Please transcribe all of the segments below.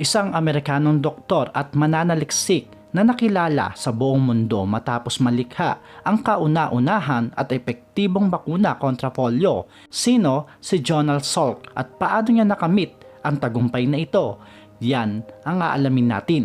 isang Amerikanong doktor at mananaliksik na nakilala sa buong mundo matapos malikha ang kauna-unahan at epektibong bakuna kontra polio. Sino si Donald Salk at paano niya nakamit ang tagumpay na ito? Yan ang aalamin natin.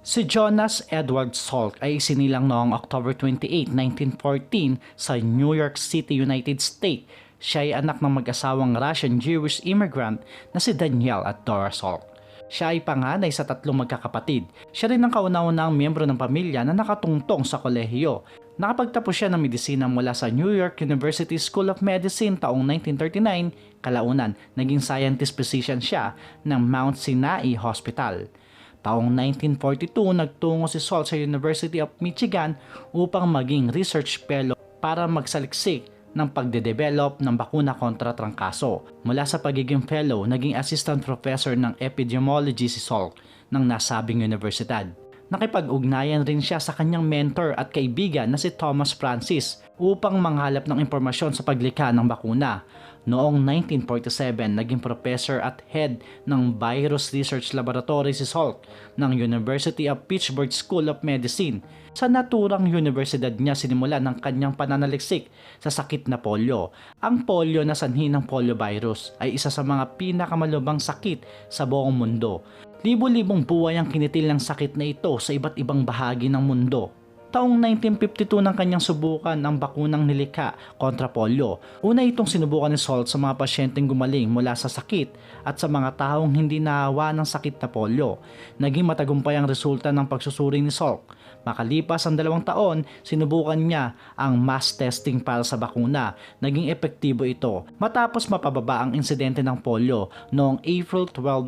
Si Jonas Edward Salk ay isinilang noong October 28, 1914 sa New York City, United States. Siya ay anak ng mag-asawang Russian-Jewish immigrant na si Daniel at Dora Salk. Siya ay panganay sa tatlong magkakapatid. Siya rin ang kauna-unang miyembro ng pamilya na nakatungtong sa kolehiyo. Nakapagtapos siya ng medisina mula sa New York University School of Medicine taong 1939, kalaunan naging scientist physician siya ng Mount Sinai Hospital. Taong 1942, nagtungo si Salt sa University of Michigan upang maging research fellow para magsaliksik ng pagde-develop ng bakuna kontra trangkaso. Mula sa pagiging fellow, naging assistant professor ng epidemiology si Salk ng nasabing universidad. Nakipag-ugnayan rin siya sa kanyang mentor at kaibigan na si Thomas Francis upang manghalap ng impormasyon sa paglikha ng bakuna. Noong 1947, naging professor at head ng Virus Research Laboratory si Salk ng University of Pittsburgh School of Medicine. Sa naturang universidad niya sinimulan ng kanyang pananaliksik sa sakit na polio. Ang polio na sanhi ng polio virus ay isa sa mga pinakamalubang sakit sa buong mundo. Libo-libong buhay ang kinitil ng sakit na ito sa iba't ibang bahagi ng mundo. Taong 1952 nang kanyang subukan ang bakunang nilikha kontra polio. Una itong sinubukan ni Salt sa mga pasyenteng gumaling mula sa sakit at sa mga taong hindi naawa ng sakit na polio. Naging matagumpay ang resulta ng pagsusuri ni Salk. Makalipas ang dalawang taon, sinubukan niya ang mass testing para sa bakuna. Naging epektibo ito matapos mapababa ang insidente ng polio noong April 12,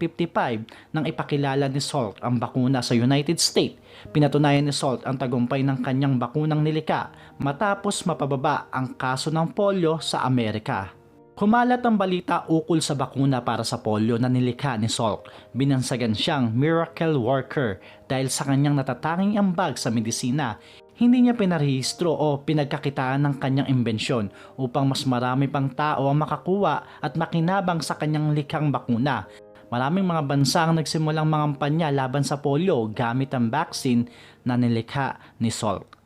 1955 nang ipakilala ni Salk ang bakuna sa United States. Pinatunayan ni Salt ang tagumpay ng kanyang bakunang nilika matapos mapababa ang kaso ng polio sa Amerika. Kumalat ang balita ukol sa bakuna para sa polio na nilikha ni Salk. Binansagan siyang miracle worker dahil sa kanyang natatanging ambag sa medisina. Hindi niya pinarehistro o pinagkakitaan ng kanyang imbensyon upang mas marami pang tao ang makakuha at makinabang sa kanyang likhang bakuna. Maraming mga bansa ang nagsimulang mangampanya laban sa polio gamit ang vaccine na nilikha ni Salk.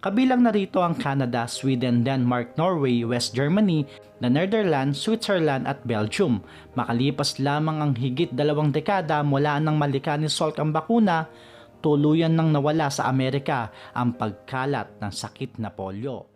Kabilang narito ang Canada, Sweden, Denmark, Norway, West Germany, the Netherlands, Switzerland at Belgium. Makalipas lamang ang higit dalawang dekada mula nang malika ni Salk ang bakuna, tuluyan nang nawala sa Amerika ang pagkalat ng sakit na polio.